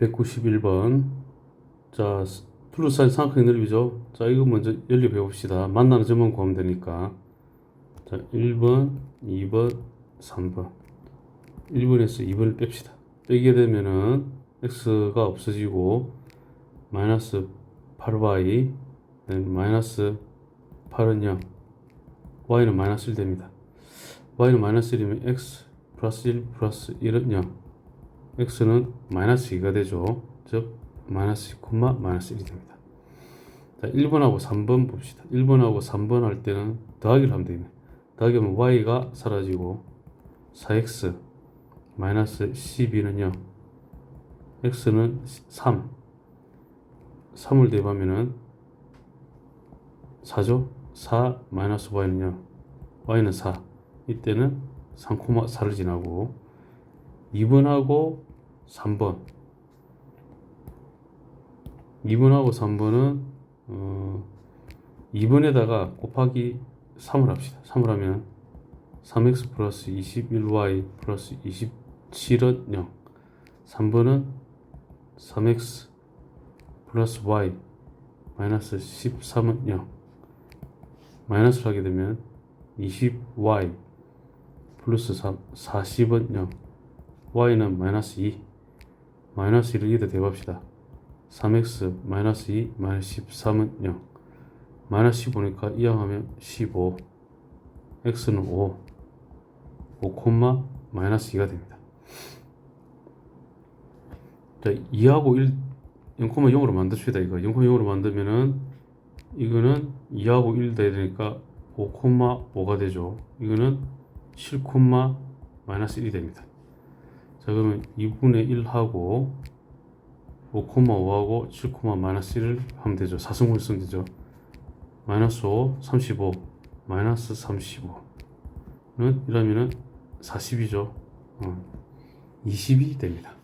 191번. 자, 둘러싸인 삼각형의 넓이죠. 자, 이거 먼저 연립 해 봅시다. 만나는 점만 구하면 되니까. 자, 1번, 2번, 3번. 1번에서 2번을 뺍시다. 빼게 되면은 x가 없어지고 마이너스 8y 네, 마이너스 8은 0 y는 마이너스 1 됩니다. y는 마이너스 1이면 x 플러스 1 플러스 1은 0 x는 마이너스 2가 되죠. 즉 마이너스 2, 마이너스 1이 됩니다. 자, 1번하고 3번 봅시다. 1번하고 3번 할 때는 더하기를 하면 되네. 더하기 하면 y가 사라지고 4x 마이너스 12는 0 x는 3 3을 대입하면은 4죠? 4 마이너스 y는 0 y는 4 이때는 3,4를 지나고 2번하고 3번 2번하고 3번은 어, 2번에다가 곱하기 3을 합시다. 3을 하면 3x 플러스 21y 플러스 27은 0 3번은 3x 플러스 y 마이너스 13은 0 마이너스를 하게 되면 20y 플러스 3, 40은 0 y는 마이너스 2 마이너스 1을 2도 대봅시다. 3x 마이너스 2 마이너스 13은 0 마이너스 15니까 이항하면 15 x는 5 5 콤마 마이너스 2가 됩니다. 자 2하고 1 0,0으로 만듭시다 이거. 0,0으로 만들면은 이거는 2하고 1 돼야 되니까 5,5가 되죠. 이거는 7, 마이너스 1이 됩니다 자 그러면 2분의 1하고 5,5하고 7, 마이너스 1을 하면 되죠. 사승분을 쓰면 되죠. 마이너스 5, 35, 마이너스 35는 이러면은 40이죠. 어, 20이 됩니다.